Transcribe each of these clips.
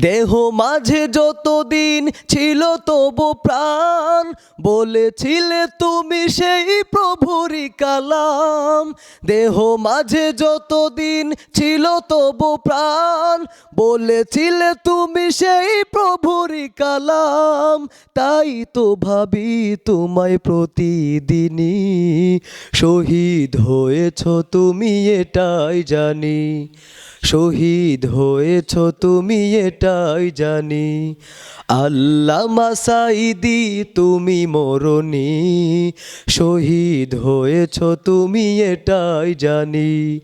দেহ মাঝে যতদিন ছিল তবু প্রাণ। বলেছিলে তুমি সেই প্রভুরই কালাম। দেহ মাঝে যতদিন ছিল তবু প্রাণ। বলেছিলে তুমি সেই প্রভুরই কালাম। তাই তো ভাবি তোমায় প্রতিদিনই শহীদ হয়েছ তুমি এটাই জানি। শহীদ হয়েছ তুমি এটাই জানি। আল্লাহ মাসাইদি তুমি মরণি। শহীদ হয়েছ তুমি, এটাই জানি।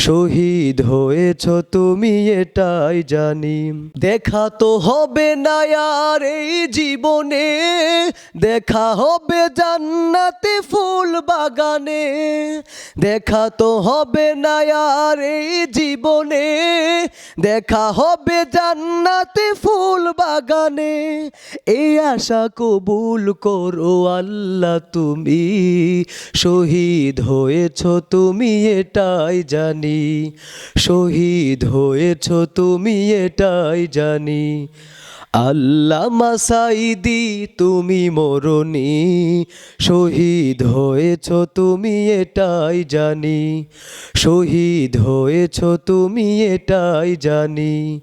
শহীদ হয়েছ তুমি, এটাই জানি। দেখা তো হবে না আর এই জীবনে। দেখা হবে জান্নাতে ফুল বাগানে। দেখা তো হবে না আর এই জীবনে। দেখা হবে জান্নাতে ফুল বাগানে এই আশা কবুল করো আল্লাহ তুমি। শহীদ হয়েছ তুমি, এটাই জানি। শহীদ হয়েছ তুমি, এটাই জানি। আল্লাহ মাসাইদি তুমি মরণি। শহীদ হয়েছ তুমি এটাই জানি। শহীদ হয়েছ তুমি এটাই জানি।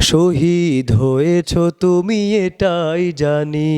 শহীদ হয়েছ তুমি এটাই জানি।